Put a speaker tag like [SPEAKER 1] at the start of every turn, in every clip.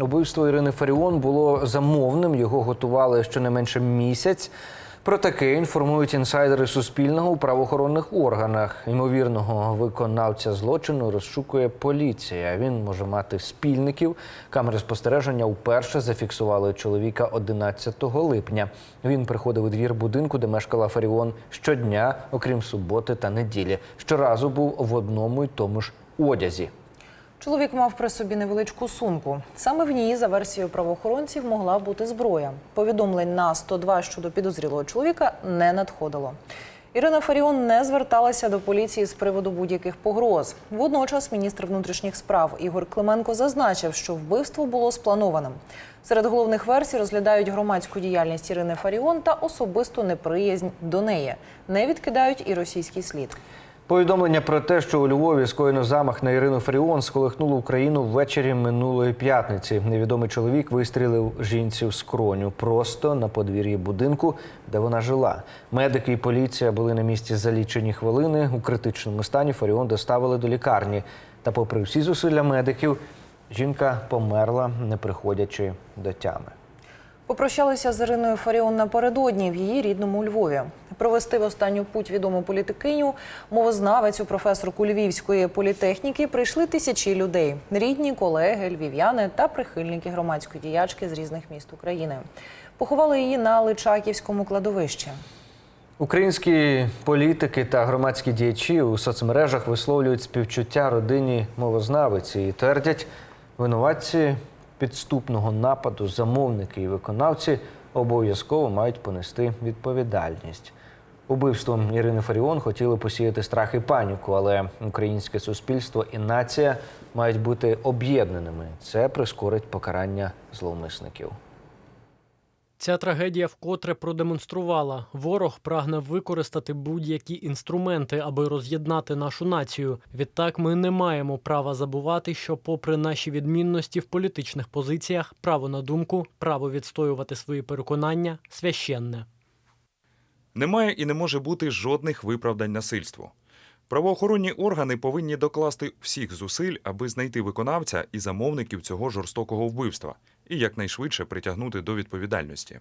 [SPEAKER 1] Убивство Ірини Фаріон було замовним. Його готували щонайменше місяць. Про таке інформують інсайдери Суспільного у правоохоронних органах. Ймовірного виконавця злочину розшукує поліція. Він може мати спільників. Камери спостереження вперше зафіксували чоловіка 11 липня. Він приходив у двір будинку, де мешкала Фаріон щодня, окрім суботи та неділі. Щоразу був в одному й тому ж одязі.
[SPEAKER 2] Чоловік мав при собі невеличку сумку. Саме в ній, за версією правоохоронців, могла бути зброя. Повідомлень на 102 щодо підозрілого чоловіка не надходило. Ірина Фаріон не зверталася до поліції з приводу будь-яких погроз. Водночас міністр внутрішніх справ Ігор Клименко зазначив, що вбивство було спланованим. Серед головних версій розглядають громадську діяльність Ірини Фаріон та особисту неприязнь до неї. Не відкидають і російський слід.
[SPEAKER 1] Повідомлення про те, що у Львові скоєно замах на Ірину Фаріон, сколихнуло Україну ввечері минулої п'ятниці. Невідомий чоловік вистрілив жінці в скроню просто на подвір'ї будинку, де вона жила. Медики і поліція були на місці за лічені хвилини. У критичному стані Фаріон доставили до лікарні. Та, попри всі зусилля медиків, жінка померла, не приходячи до тями.
[SPEAKER 2] Попрощалися з Іриною Фаріон напередодні в її рідному Львові. Провести в останню путь відому політикиню, мовознавицю, професорку Львівської політехніки прийшли тисячі людей: рідні, колеги, львів'яни та прихильники громадської діячки з різних міст України. Поховали її на Личаківському кладовищі.
[SPEAKER 1] Українські політики та громадські діячі у соцмережах висловлюють співчуття родині мовознавиці і твердять, винуватці підступного нападу, замовники і виконавці обов'язково мають понести відповідальність. Убивством Ірини Фаріон хотіли посіяти страх і паніку, але українське суспільство і нація мають бути об'єднаними. Це прискорить покарання зловмисників.
[SPEAKER 3] Ця трагедія вкотре продемонструвала, ворог прагне використати будь-які інструменти, аби роз'єднати нашу націю. Відтак ми не маємо права забувати, що, попри наші відмінності в політичних позиціях, право на думку, право відстоювати свої переконання священне.
[SPEAKER 4] Немає і не може бути жодних виправдань насильству. Правоохоронні органи повинні докласти всіх зусиль, аби знайти виконавця і замовників цього жорстокого вбивства і якнайшвидше притягнути до відповідальності.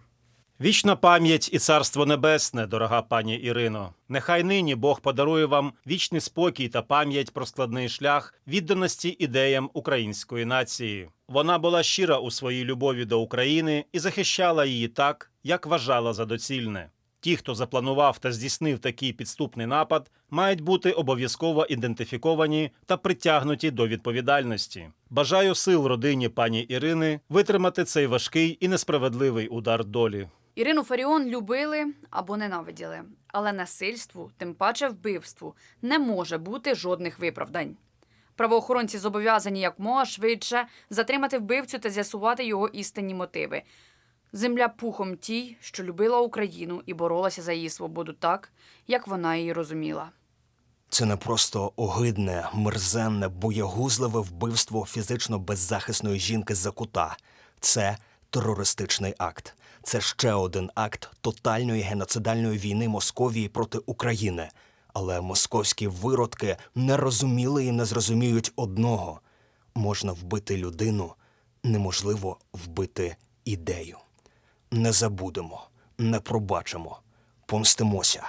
[SPEAKER 5] Вічна пам'ять і царство небесне, дорога пані Ірино. Нехай нині Бог подарує вам вічний спокій та пам'ять про складний шлях відданості ідеям української нації. Вона була щира у своїй любові до України і захищала її так, як вважала за доцільне. Ті, хто запланував та здійснив такий підступний напад, мають бути обов'язково ідентифіковані та притягнуті до відповідальності. Бажаю сил родині пані Ірини витримати цей важкий і несправедливий удар долі.
[SPEAKER 6] Ірину Фаріон любили або ненавиділи, але насильству, тим паче вбивству, не може бути жодних виправдань. Правоохоронці зобов'язані якмога швидше затримати вбивцю та з'ясувати його істинні мотиви. Земля пухом тій, що любила Україну і боролася за її свободу так, як вона її розуміла.
[SPEAKER 7] Це не просто огидне, мерзенне, боягузливе вбивство фізично беззахисної жінки за кута. Це терористичний акт. Це ще один акт тотальної геноцидальної війни Московії проти України. Але московські виродки не розуміли і не зрозуміють одного: можна вбити людину, неможливо вбити ідею. Не забудемо, не пробачимо, помстимося.